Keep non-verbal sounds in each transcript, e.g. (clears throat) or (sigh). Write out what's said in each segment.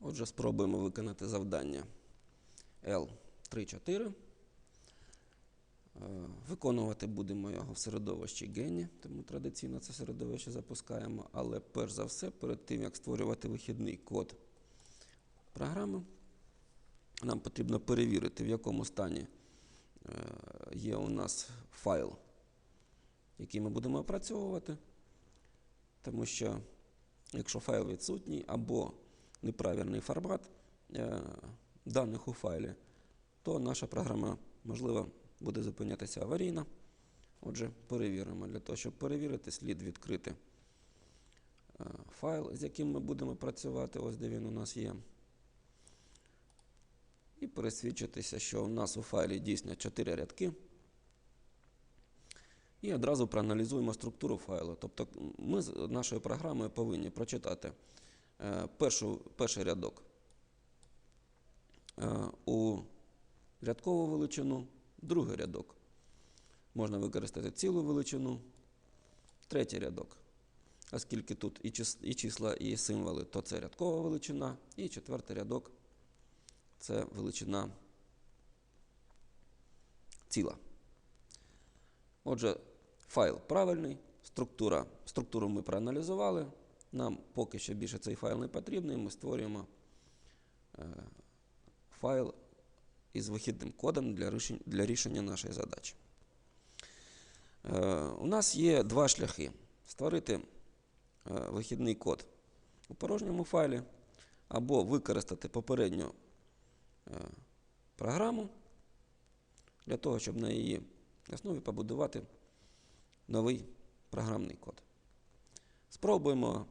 Отже, спробуємо виконати завдання L34. Е, Виконувати будемо його в середовищі Гені, тому традиційно це середовище запускаємо. Але перш за все, перед тим як створювати вихідний код програми, нам потрібно перевірити, в якому стані е, є у нас файл, який ми будемо опрацьовувати. Тому що якщо файл відсутній або неправильний формат е, даних у файлі, то наша програма, можливо, буде зупинятися аварійно. Отже, перевіримо. Для того, щоб перевірити, слід відкрити е, файл, з яким ми будемо працювати. Ось де він у нас є. І пересвідчитися, що у нас у файлі дійсно 4 рядки. І одразу проаналізуємо структуру файлу. Тобто ми з нашою програмою повинні прочитати першу, перший рядок е, у рядкову величину, другий рядок. Можна використати цілу величину, третій рядок. Оскільки тут і числа, і символи, то це рядкова величина, і четвертий рядок це величина ціла. Отже, файл правильний, структура, структуру ми проаналізували. Нам поки що більше цей файл не потрібний. Ми створюємо е, файл із вихідним кодом для рішення, нашої задачі. Е, у нас є два шляхи: створити е, вихідний код у порожньому файлі, або використати попередню програму для того, щоб на її основі побудувати новий програмний код. Спробуємо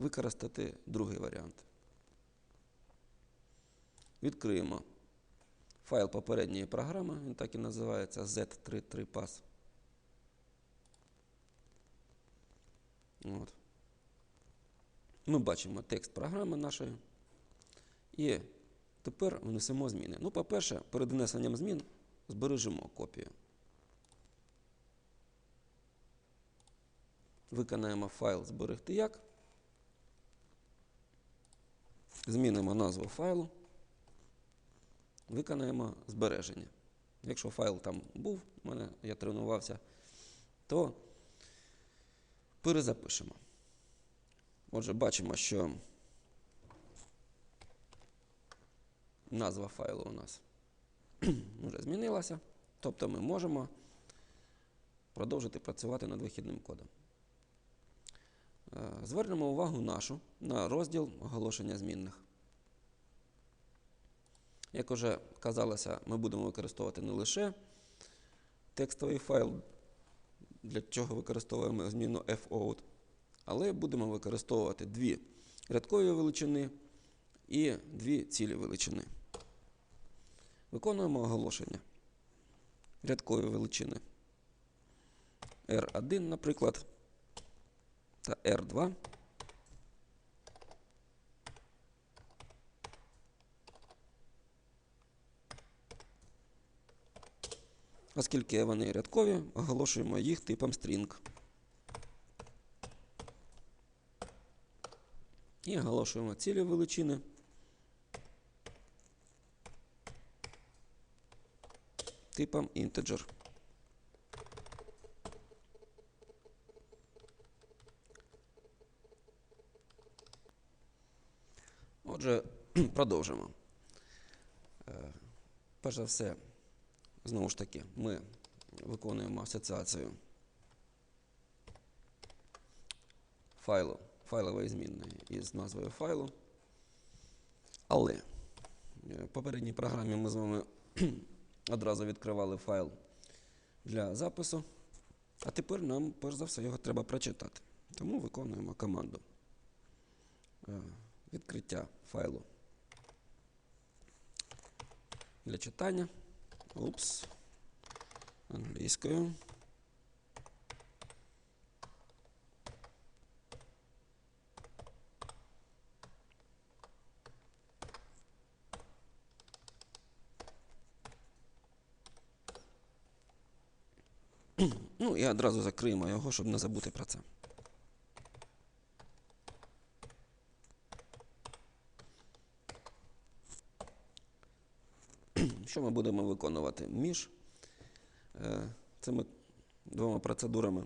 використати другий варіант. Відкриємо файл попередньої програми, він так і називається Z33pass. От. Ми бачимо текст програми нашої. І тепер внесемо зміни. Ну, по-перше, перед внесенням змін збережемо копію. Виконаємо файл зберегти як. Змінимо назву файлу. Виконаємо збереження. Якщо файл там був, у мене я тренувався, то перезапишемо. Отже, бачимо, що назва файлу у нас (clears throat) вже змінилася. Тобто ми можемо продовжити працювати над вихідним кодом. Е, Звернемо увагу нашу на розділ оголошення змінних. Як вже казалося, ми будемо використовувати не лише текстовий файл, для чого використовуємо зміну fout, але будемо використовувати дві рядкові величини і дві цілі величини. Виконуємо оголошення рядкові величини R1, наприклад, та R2. Оскільки вони рядкові, оголошуємо їх типом string. І оголошуємо цілі величини. Типом integer. Отже, (clears throat) продовжимо. Е, Перш за все, знову ж таки, ми виконуємо асоціацію файлу, файлової змінної із назвою файлу. Але е, в попередній програмі ми з вами (clears throat) одразу відкривали файл для запису. А тепер нам, перш за все, його треба прочитати. Тому виконуємо команду е, відкриття файлу для читання. Упс. Англійською. Ну і одразу закриємо його, щоб не забути про це. Що ми будемо виконувати між е, цими двома процедурами?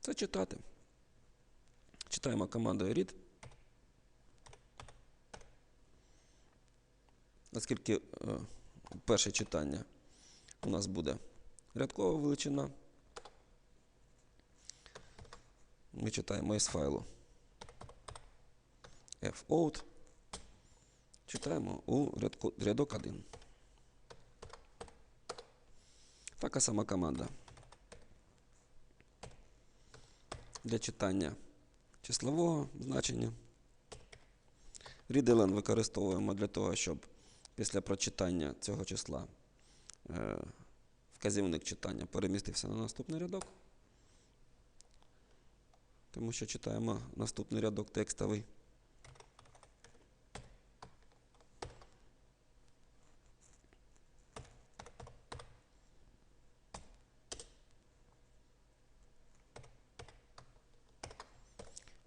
Це читати. Читаємо командою read. Оскільки е, перше читання у нас буде рядкова величина, ми читаємо із файлу fout, читаємо у рядку, рядок 1. Така сама команда. Для читання числового значення. Readln використовуємо для того, щоб після прочитання цього числа е, вказівник читання перемістився на наступний рядок. Тому що читаємо наступний рядок текстовий.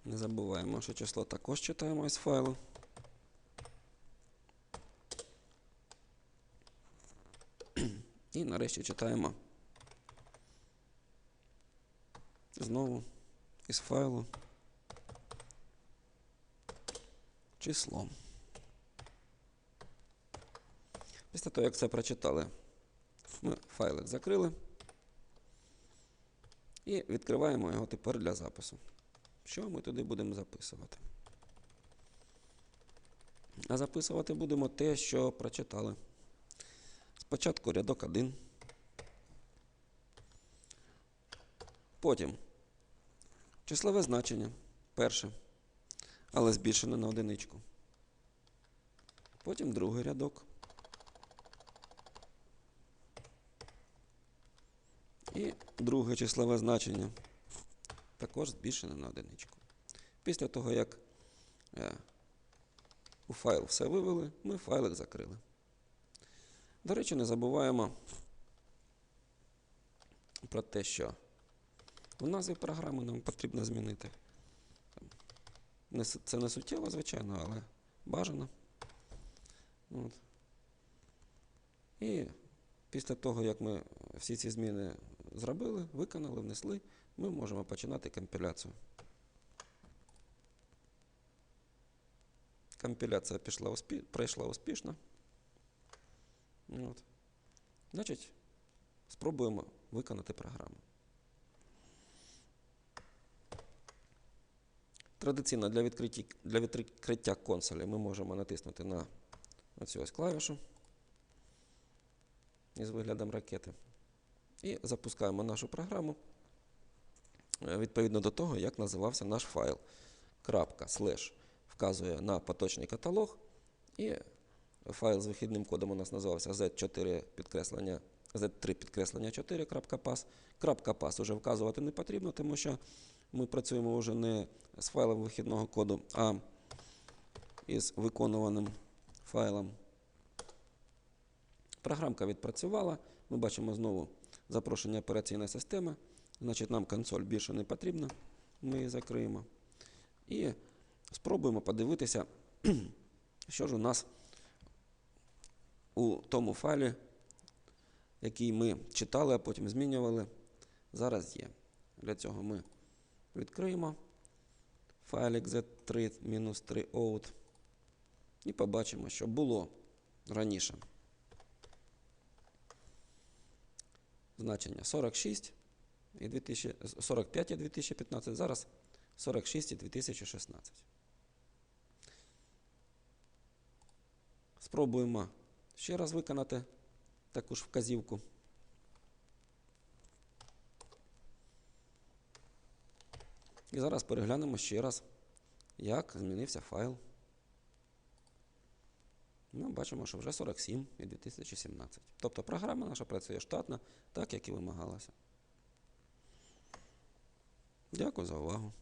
Не забуваємо, що число також читаємо із файлу. (clears throat) І нарешті читаємо знову із файлу число. Після того, як це прочитали, ми файлик закрили і відкриваємо його тепер для запису. Що ми туди будемо записувати? А записувати будемо те, що прочитали. Спочатку рядок 1. Потім числове значення. Перше. Але збільшене на одиничку. Потім другий рядок. І друге числове значення також збільшене на одиничку. Після того, як е, у файл все вивели, ми файлик закрили. До речі, не забуваємо про те, що в назві програми нам потрібно змінити. Це не суттєво, звичайно, але бажано. От. І після того, як ми всі ці зміни зробили, виконали, внесли, ми можемо починати компіляцію. Компіляція пішла успі... пройшла успішно. От. Значить, спробуємо виконати програму. Традиційно для відкриття, для відкриття консолі ми можемо натиснути на оцю ось клавішу із виглядом ракети. І запускаємо нашу програму е, відповідно до того, як називався наш файл. Крапка, слеш вказує на поточний каталог. І файл з вихідним кодом у нас називався Z4 підкреслення, Z3 підкреслення 4.pas. Крапка .pas уже вказувати не потрібно, тому що ми працюємо вже не з файлом вихідного коду, а із виконуваним файлом. Програмка відпрацювала. Ми бачимо знову запрошення операційної системи. Значить, нам консоль більше не потрібна. Ми її закриємо. І спробуємо подивитися, (clears throat) що ж у нас у тому файлі, який ми читали, а потім змінювали, зараз є. Для цього ми відкриємо файлик z3-3 out і побачимо, що було раніше. Значення 46 і 2000, 45 і 2015, зараз 46 і 2016. Спробуємо ще раз виконати таку ж вказівку. І зараз переглянемо ще раз, як змінився файл. Ми бачимо, що вже 47 і 2017. Тобто програма наша працює штатно, так як і вимагалася. Дякую за увагу.